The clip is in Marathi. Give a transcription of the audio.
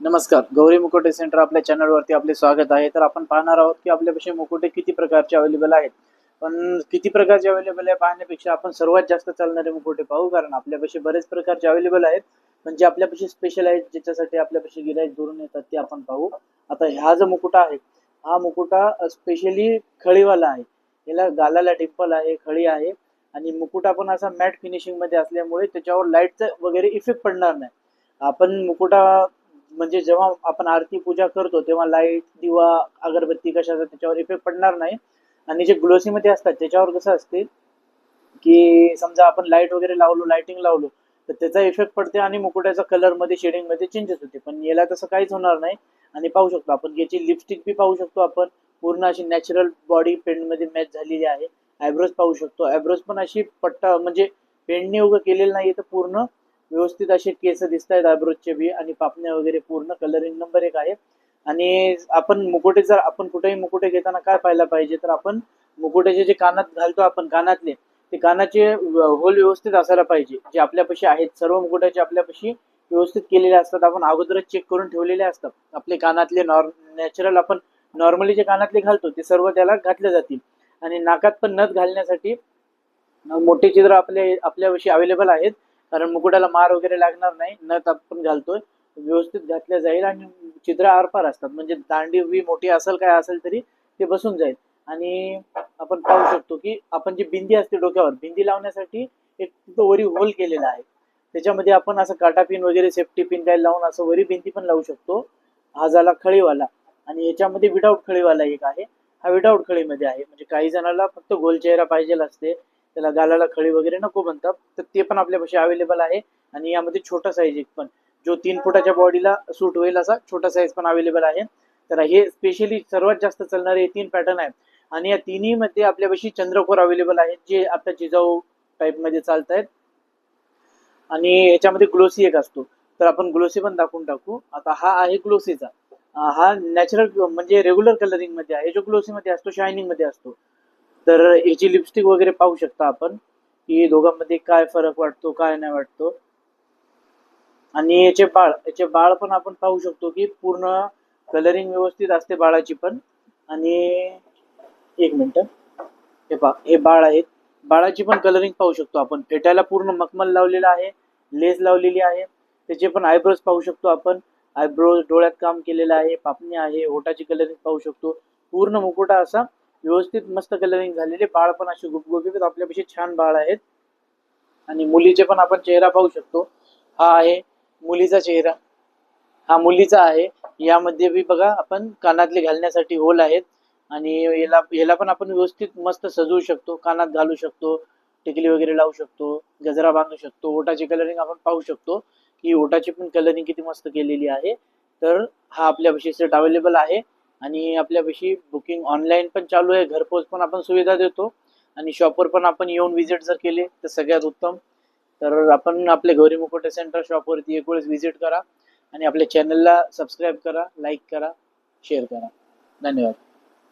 नमस्कार. गौरी मुकुटे सेंटर आपल्या चॅनलवरती आपले स्वागत आहे. तर आपण पाहणार आहोत की आपल्यापाशी मुकुटे किती प्रकारचे अवेलेबल आहेत. पण किती प्रकारचे अवेलेबल आहे पाहण्यापेक्षा आपण सर्वात जास्त चालणारे मुकुटे पाहू कारण आपल्यापाशी बरेच प्रकारचे अवेलेबल आहेत. पण जे आपल्यापाशी स्पेशल आहेत ज्याच्यासाठी आपल्यापाशी गिराईक दुरून येतात ते आपण पाहू. आता हा जो मुकुटा आहे हा मुकुटा स्पेशली खळीवाला आहे. याला गालाला डिंपल आहे खळी आहे. आणि मुकुटा पण असा मॅट फिनिशिंगमध्ये असल्यामुळे त्याच्यावर लाईटचा वगैरे इफेक्ट पडणार नाही. आपण मुकुटा म्हणजे जेव्हा आपण आरती पूजा करतो तेव्हा लाइट दिवा अगरबत्ती कशाचा त्याच्यावर इफेक्ट पडणार नाही. आणि जे ग्लोसी मध्ये असतात त्याच्यावर कसं असते की समजा आपण लाइट वगैरे लावलो लाइटिंग लावलो तर त्याचा इफेक्ट पडते आणि मुकुट्याचा कलरमध्ये शेडिंगमध्ये चेंजेस होते. पण याला तसं काहीच होणार नाही आणि पाहू शकतो आपण याची लिपस्टिक बी पाहू शकतो आपण. पूर्ण अशी नॅचरल बॉडी पेंटमध्ये मॅच झालेली आहे. आयब्रोज पाहू शकतो. आयब्रोज पण अशी पट्टा म्हणजे पेंटने उभं केलेलं नाही तर पूर्ण व्यवस्थित असे केस दिसत आहेत आयब्रोजचे बी आणि पापण्या वगैरे पूर्ण कलरिंग नंबर एक आहे. आणि आपण मुकुटे जर आपण कुठेही मुकुटे घेताना काय पाहायला पाहिजे तर आपण मुकुट्याचे जे कानात घालतो आपण कानातले ते कानाचे होल व्यवस्थित असायला पाहिजे. जे आपल्यापाशी आहेत सर्व मुकुट्याचे आपल्यापाशी व्यवस्थित केलेले असतात. आपण अगोदरच चेक करून ठेवलेले असतात. आपले कानातले नॉर नॅचरल आपण नॉर्मली जे कानातले घालतो ते सर्व त्याला घातले जातील. आणि नाकात पण नथ घालण्यासाठी मोठे चित्र आपले आपल्यापाशी अवेलेबल आहेत कारण मुकुटाला मार वगैरे लागणार नाही नथ आपण घालतोय. व्यवस्थित घातल्या जाईल आणि चित्र आरपार असतात. म्हणजे दांडी बी मोठी असेल काय असेल तरी ते बसून जाईल. आणि आपण पाहू शकतो की आपण जी बिंदी असते डोक्यावर बिंदी लावण्यासाठी एक वरी होल केलेला आहे. त्याच्यामध्ये आपण असं काटा पिन वगैरे सेफ्टी पिन काय लावून असं वरी बिंदी पण लावू शकतो. हा झाला खळीवाला. आणि याच्यामध्ये विदाऊट खळीवाला एक आहे. हा विदाऊट खळीमध्ये आहे. म्हणजे काही जणाला फक्त गोल चेहरा पाहिजे असते. त्याला गालाला खळी वगैरे नको म्हणतात. तर ते पण आपल्यापाशी अवेलेबल आहे. आणि यामध्ये छोटा साईज एक पण. जो तीन फुटाच्या बॉडीला सूट होईल असा छोटा साईज पण अवेलेबल आहे. तर हे स्पेशली सर्वात जास्त चालणारे हे तीन पॅटर्न आहेत. आणि या तिन्ही मध्ये आपल्यापाशी चंद्रकोर अवेलेबल आहेत जे आता जिजाऊ टाईपमध्ये चालत आहेत आणि याच्यामध्ये ग्लोसी एक असतो. तर आपण ग्लोसी पण दाखवून टाकू. आता हा आहे ग्लोसीचा हा नॅचरल म्हणजे रेग्युलर कलरिंगमध्ये आहे. जो ग्लोसी मध्ये असतो शायनिंगमध्ये असतो. तर ह्याची लिपस्टिक वगैरे पाहू शकता आपण की दोघांमध्ये काय फरक वाटतो काय नाही वाटतो. आणि याचे बाळ याचे बाळ पण आपण पाहू शकतो की पूर्ण कलरिंग व्यवस्थित असते बाळाची पण. आणि एक मिनिट हे पा हे बाळ आहेत. बाळाची पण कलरिंग पाहू शकतो आपण. फेट्याला पूर्ण मखमल लावलेला आहे लेस लावलेली आहे. त्याचे पण आयब्रोज पाहू शकतो आपण. आयब्रोज डोळ्यात काम केलेलं आहे पापणी आहे ओटाची कलरिंग पाहू शकतो. पूर्ण मुकुटा असा व्यवस्थित मस्त कलरिंग झालेले. बाळ पण असे गुपगुपीत आपल्यापाशी छान बाळ आहेत. आणि मुलीचे पण आपण चेहरा पाहू शकतो. हा आहे मुलीचा चेहरा. हा मुलीचा आहे. यामध्ये बी बघा आपण कानातले घालण्यासाठी होल आहेत. आणि याला याला पण आपण व्यवस्थित मस्त सजवू शकतो. कानात घालू शकतो. टिकली वगैरे लावू शकतो. गजरा बांधू शकतो. ओटाची कलरिंग आपण पाहू शकतो. की ओटाची पण कलरिंग किती मस्त केलेली आहे. तर हा आपल्यापाशी सेट अवेलेबल आहे. आणि आपल्यापाशी बुकिंग ऑनलाईन पण चालू आहे. घरपोच पण आपण सुविधा देतो. आणि शॉपवर पण आपण येऊन विजिट जर केले तर सगळ्यात उत्तम. तर आपण आपले गौरी मुकुटे सेंटर शॉपवरती एक वेळेस व्हिजिट करा. आणि आपल्या चॅनलला सबस्क्राईब करा लाईक करा शेअर करा. धन्यवाद.